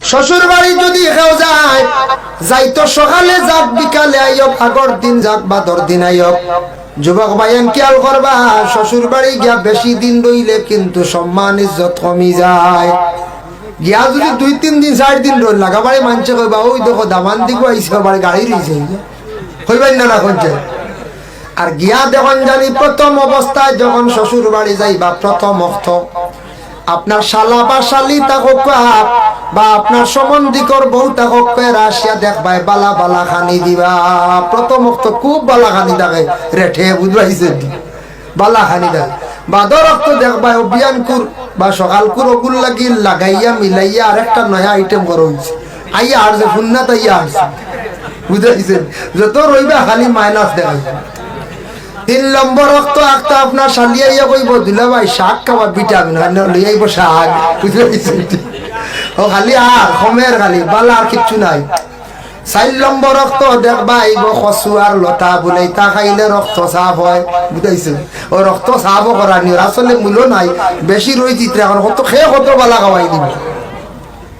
শ্বশুর বাড়ি যদি কেউ যায়, যাইতো সকালে যাক, বিকালে আইয়ক, আগর দিন যাক বা দর দিন আইয়ক। যুবক ভাইয়েন, খেয়াল করবা শ্বশুর বাড়ি গিয়া বেশি দিন রইলে কিন্তু সম্মান ইজ্জত কমি যায়। গিয়া যদি দুই, তিন দিন, চার দিন রইল লাগা বাড়ি মানছে কইবা ওই দেখো, দামান দিকে আইসে বাড়ি গাড়ি রইছে। হইবেন না না কইছে। আর গিয়া দেখুন জানি, প্রথম অবস্থায় যখন শ্বশুর বাড়ি যাইবা, প্রথম অর্থ আপনার শালা বা শালি তাকক বা আপনার সম্বন্ধিকর বউ তাকক রাশিয়া দেখবাই বালা বালা খানি দিবা। প্রথম খুব বালা খানি থাকে, রেঠে বুঝবাইছে বালা খানি থাকে। বাদর অর্থ দেখবাই অভিয়ান কুর বা সকাল কুর ওগুল লাগি লাগাইয়া মিলাইয়া আর একটা নয়া আইটেম করা হয়েছে আইয়া আর যে ফুন্না তাইয়া আসছে বুঝাইছেন যত রইবা খালি মাইনাস দেখাইছে। তিন নম্বর রক্ত আঁকতে আপনার সালিয়া ইয়া কইব, দুলা ভাই, শাক খাওয়া ভিটামিন লই শাক। বুঝতে ও খালি আর কমের খালি, বালা আর কিচ্ছু নাই। চার নম্বর রক্ত দেখবা আইব কচু আর লতা বোলে, তা খাইলে রক্ত চাপ হয়। বুঝাইছে? ও রক্ত চাপ করা নিও আসলে মূল্য নাই। বেশি চিত্রে এখন কত খেয়ে কত বালা খাওয়াই দিব।